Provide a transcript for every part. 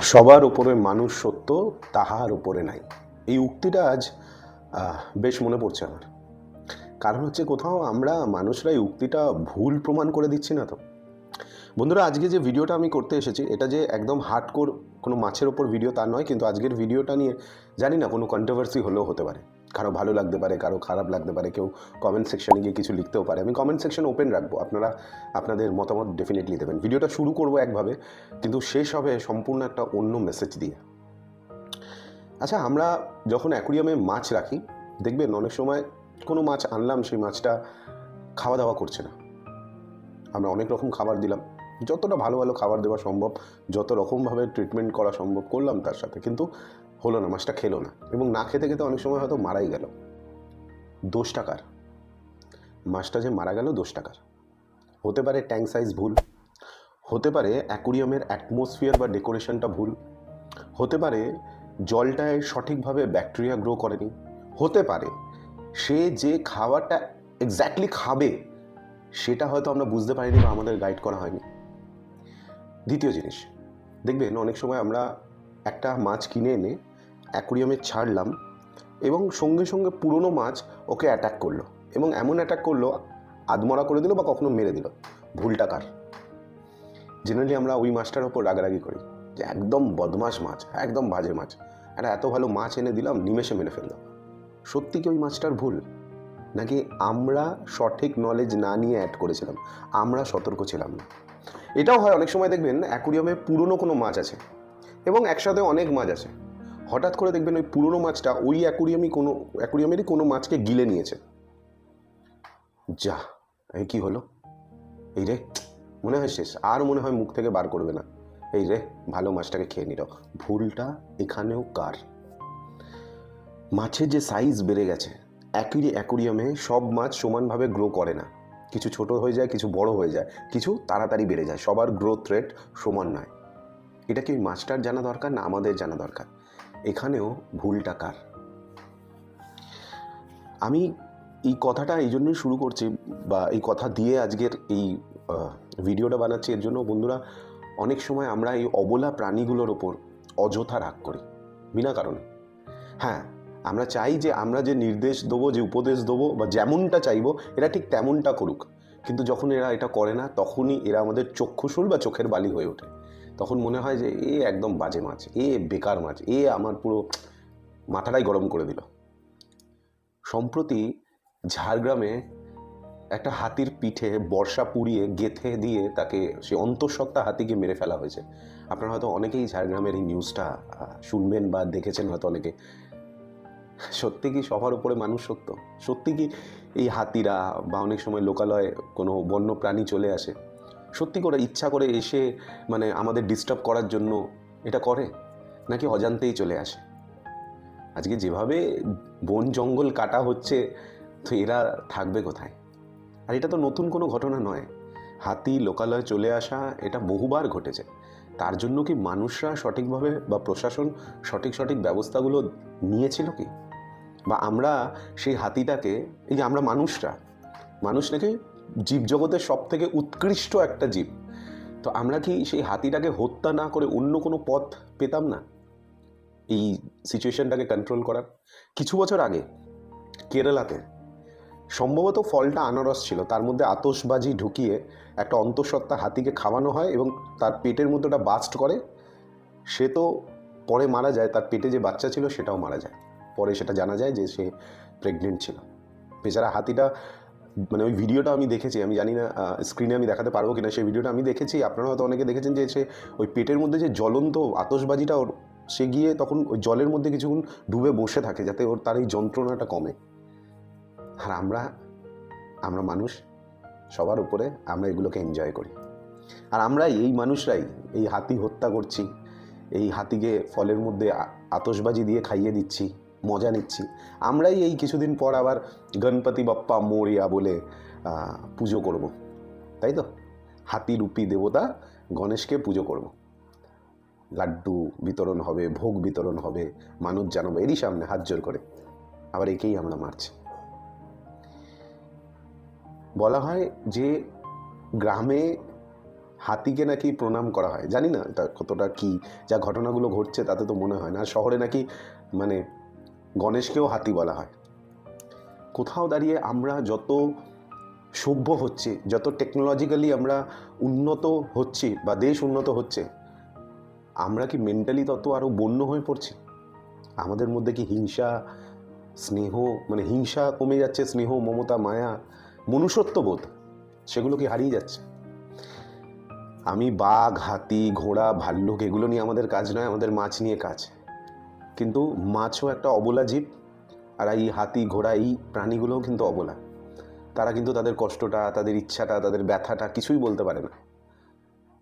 সবার উপরে মানুষ সত্য, তাহার উপরে নাই। এই উক্তিটা আজ বেশ মনে পড়ছে আমার। কারণ হচ্ছে কোথাও আমরা মানুষরা এই উক্তিটা ভুল প্রমাণ করে দিচ্ছি না তো। বন্ধুরা, আজকে যে ভিডিওটা আমি করতে এসেছি, এটা যে একদম হার্ডকোর কোনো মাছের ওপর ভিডিও তা নয়, কিন্তু আজকের ভিডিওটা নিয়ে জানি না কোনো কন্ট্রোভার্সি হলেও হতে পারে। কারও ভালো লাগতে পারে, কারও খারাপ লাগতে পারে, কেউ কমেন্ট সেকশনে গিয়ে কিছু লিখতেও পারে। আমি কমেন্ট সেকশন ওপেন রাখব, আপনারা, আপনাদের মতামত ডেফিনেটলি দেবেন। ভিডিওটা শুরু করব একভাবে, কিন্তু শেষ হবে সম্পূর্ণ একটা অন্য মেসেজ দিয়ে। আচ্ছা আমরা যখন অ্যাকুরিয়ামে মাছ রাখি, দেখবেন অনেক সময় কোনো মাছ আনলাম, সেই মাছটা খাওয়া দাওয়া করছে না। আমরা অনেক রকম খাবার দিলাম, যতটা ভালো ভালো খাবার দেওয়া সম্ভব, যত রকমভাবে ট্রিটমেন্ট করা সম্ভব করলাম তার সাথে। কিন্তু হলো না, মাছটা খেলো না। এবং না খেতে খেতে অনেক সময় হয়তো মারাই গেল। দোষ টাকার। মাছটা যে মারা গেল, দোষ টাকার। হতে পারে ট্যাঙ্ক সাইজ ভুল। হতে পারে অ্যাকুরিয়ামের অ্যাটমসফিয়ার বা ডেকোরেশনটা ভুল। হতে পারে জলটায় সঠিকভাবে ব্যাকটেরিয়া গ্রো করেনি। হতে পারে সে যে খাবারটা এক্স্যাক্টলি খাবে, সেটা হয়তো আমরা বুঝতে পারিনি বা আমাদের গাইড করা হয়নি। দ্বিতীয় জিনিস। দেখবেন অনেক সময় আমরা একটা মাছ কিনে এনে অ্যাকুরিয়ামে ছাড়লাম এবং সঙ্গে সঙ্গে পুরনো মাছ ওকে অ্যাটাক করল এবং এমন অ্যাটাক করল আদমরা করে দিল বা কখনো মেরে দিল। ভুলটা কার? জেনারেলি আমরা ওই মাছটার ওপর রাগারাগি করি যে একদম বদমাস মাছ, একদম বাজে মাছ। একটা এত ভালো মাছ এনে দিলাম, নিমেষে মেরে ফেললাম। সত্যি কি ওই মাছটার ভুল? নাকি আমরা সঠিক নলেজ না নিয়ে অ্যাড করেছিলাম? আমরা সতর্ক ছিলাম না। এটাও হয় অনেক সময় দেখবেন, অ্যাকুরিয়ামে পুরনো কোনো মাছ আছে এবং একসাথে অনেক মাছ আছে। হঠাৎ করে দেখবেন ওই পুরনো মাছটা ওই অ্যাকুরিয়ামই কোনো, অ্যাকুরিয়ামেরই কোনো মাছকে গিলে নিয়েছে। যা, এই কি হলো? এই রে, মনে হয় শেষ, আর মনে হয় মুখ থেকে বার করবে না। এই রে, ভালো মাছটাকে খেয়ে নিল। ভুলটা এখানেও কার? মাছের যে সাইজ বেড়ে গেছে, একই অ্যাকুরিয়ামে সব মাছ সমানভাবে গ্রো করে না। কিছু ছোট হয়ে যায়, কিছু বড় হয়ে যায়, কিছু তাড়াতাড়ি বেড়ে যায়। সবার গ্রোথ রেট সমান নয়। এটা কি ওই মাছটার জানা দরকার না আমাদের জানা দরকার? এখানেও ভুলটা কার? আমি এই কথাটা এই জন্যই শুরু করছি বা এই কথা দিয়ে আজকের এই ভিডিওটা বানাচ্ছি। এর জন্য বন্ধুরা, অনেক সময় আমরা এই অবলা প্রাণীগুলোর ওপর অযথা রাগ করি, বিনা কারণে। হ্যাঁ আমরা চাই যে আমরা যে নির্দেশ দেবো, যে উপদেশ দেবো বা যেমনটা চাইব, এরা ঠিক তেমনটা করুক। কিন্তু যখন এরা এটা করে না, তখনই এরা আমাদের চক্ষুশুল বা চোখের বালি হয়ে ওঠে। তখন মনে হয় যে, এ একদম বাজে মাছ, এ বেকার মাছ, এ আমার পুরো মাথাটাই গরম করে দিল। সম্প্রতি ঝাড়গ্রামে একটা হাতির পিঠে বর্ষা পুড়িয়ে গেথে দিয়ে তাকে, সে অন্তঃসত্ত্বা হাতিকে মেরে ফেলা হয়েছে। আপনারা হয়তো অনেকেই ঝাড়গ্রামের এই নিউজটা শুনবেন বা দেখেছেন হয়তো অনেকে। সত্যি কি সবার উপরে মানুষ সত্য? সত্যি কি এই হাতিরা বা অনেক সময় লোকালয়ে কোনো বন্য প্রাণী চলে আসে? সত্যি করে ইচ্ছা করে এসে মানে আমাদের ডিস্টার্ব করার জন্য এটা করে? নাকি অজান্তেই চলে আসে? আজকে যেভাবে বন জঙ্গল কাটা হচ্ছে, তো এরা থাকবে কোথায়? আর এটা তো নতুন কোনো ঘটনা নয়। হাতি, লোকালয়ে চলে আসা, এটা বহুবার ঘটেছে। তার জন্য কি মানুষরা সঠিকভাবে বা প্রশাসন সঠিক সঠিক ব্যবস্থাগুলো নিয়েছিল কি? বা আমরা সেই হাতিটাকে, এই যে আমরা মানুষরা, মানুষ নাকি জীবজগতের সব থেকে উৎকৃষ্ট একটা জীব। তো আমরা কি সেই হাতিটাকে হত্যা না করে অন্য কোনো পথ পেতাম না? এই সিচুয়েশনটাকে কন্ট্রোল করার। কিছু বছর আগে কেরালাতে সম্ভবত ফলটা আনারস ছিল। তার মধ্যে আতশবাজি ঢুকিয়ে একটা অন্তঃসত্ত্বা হাতিকে খাওয়ানো হয় এবং তার পেটের মধ্যে ওটা বাস্ট করে। সে তো পরে মারা যায়, তার পেটে যে বাচ্চা ছিল সেটাও মারা যায়। পরে সেটা জানা যায় যে সে প্রেগনেন্ট ছিল। বেচারা হাতিটা মানে ওই ভিডিওটা আমি দেখেছি, আমি জানি না স্ক্রিনে আমি দেখাতে পারব কিনা, সেই ভিডিওটা আমি দেখেছি। আপনারা হয়তো অনেকে দেখেছেন যে সে ওই পেটের মধ্যে যে জ্বলন্ত আতসবাজিটা ওর, সে গিয়ে তখন ওই জলের মধ্যে কিছুক্ষণ ডুবে বসে থাকে যাতে ওর তার এই যন্ত্রণাটা কমে। আর আমরা আমরা মানুষ, সবার উপরে আমরা এগুলোকে এনজয় করি। আর আমরা এই মানুষরাই, এই হাতি হত্যা করছি, এই হাতিকে ফলের মধ্যে আতসবাজি দিয়ে খাইয়ে দিচ্ছি। মজা নিচ্ছি। আমরাই এই কিছুদিন পর আবার গণপতি বাপ্পা মোরিয়া বলে পুজো করব। তাই তো? হাতি রূপী দেবতা গণেশকে পুজো করব। লাড্ডু বিতরণ হবে, ভোগ বিতরণ হবে, মানুষ জানাব, এরই সামনে হাত জোর করে। আবার একেই আমরা মারছি। বলা হয় যে গ্রামে হাতিকে নাকি প্রণাম করা হয়। জানি না এটা কতটা কি, যা ঘটনাগুলো ঘটছে তাতে তো মনে হয় না। শহরে নাকি মানে গণেশকেও হাতি বলা হয়। কোথাও দাঁড়িয়ে আমরা যত সভ্য হচ্ছে, যত টেকনোলজিক্যালি আমরা উন্নত হচ্ছি বা দেশ উন্নত হচ্ছে, আমরা কি মেন্টালি তত আরও বন্য হয়ে পড়ছি? আমাদের মধ্যে কি হিংসা, স্নেহ মানে হিংসা কমে যাচ্ছে, স্নেহ, মমতা, মায়া মনুষ্যত্ববোধ সেগুলো কি হারিয়ে যাচ্ছে? আমি বাঘ, হাতি, ঘোড়া, ভাল্লুক, এগুলো নিয়ে আমাদের কাজ নয়, আমাদের মাছ নিয়ে কাজ। কিন্তু মাছও একটা অবলা জীব, আর এই হাতি, ঘোড়া, এই প্রাণীগুলোও কিন্তু অবলা। তারা কিন্তু তাদের কষ্টটা, তাদের ইচ্ছাটা, তাদের ব্যথাটা কিছুই বলতে পারে না।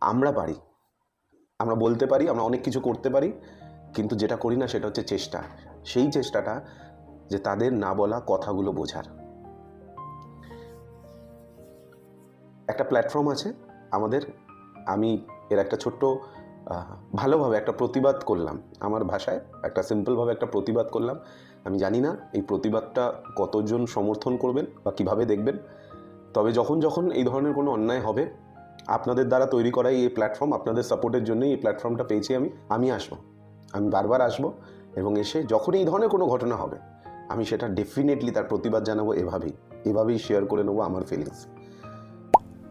আমরা পারি। আমরা বলতে পারি, আমরা অনেক কিছু করতে পারি, কিন্তু যেটা করি না সেটা হচ্ছে চেষ্টা। সেই চেষ্টাটা যে তাদের না বলা কথাগুলো বোঝার। একটা প্ল্যাটফর্ম আছে আমাদের। আমি এর একটা ছোট্ট ভালোভাবে একটা প্রতিবাদ করলাম আমার ভাষায়, একটা সিম্পলভাবে একটা প্রতিবাদ করলাম। আমি জানি না এই প্রতিবাদটা কতজন সমর্থন করবেন বা কীভাবে দেখবেন। তবে যখন যখন এই ধরনের কোনো অন্যায় হবে, আপনাদের দ্বারা তৈরি করা এই প্ল্যাটফর্ম আপনাদের সাপোর্টের জন্যই এই প্ল্যাটফর্মটা পেয়েছি আমি আমি আসব। আমি বারবার আসব এবং এসে যখনই এই ধরনের কোনো ঘটনা হবে, আমি সেটা ডেফিনেটলি তার প্রতিবাদ জানাব এভাবেই এভাবেই শেয়ার করে নেব আমার ফিলিংস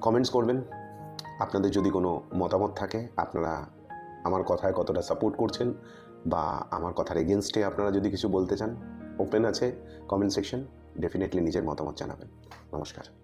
কমেন্টস করবেন। আপনাদের যদি কোনো মতামত থাকে, আপনারা আমার কথায় কতটা সাপোর্ট করছেন বা আমার কথার এগেনস্টে আপনারা যদি কিছু বলতে চান ওপেন আছে কমেন্ট সেকশন ডেফিনেটলি নিজের মতামত জানাবেন। নমস্কার।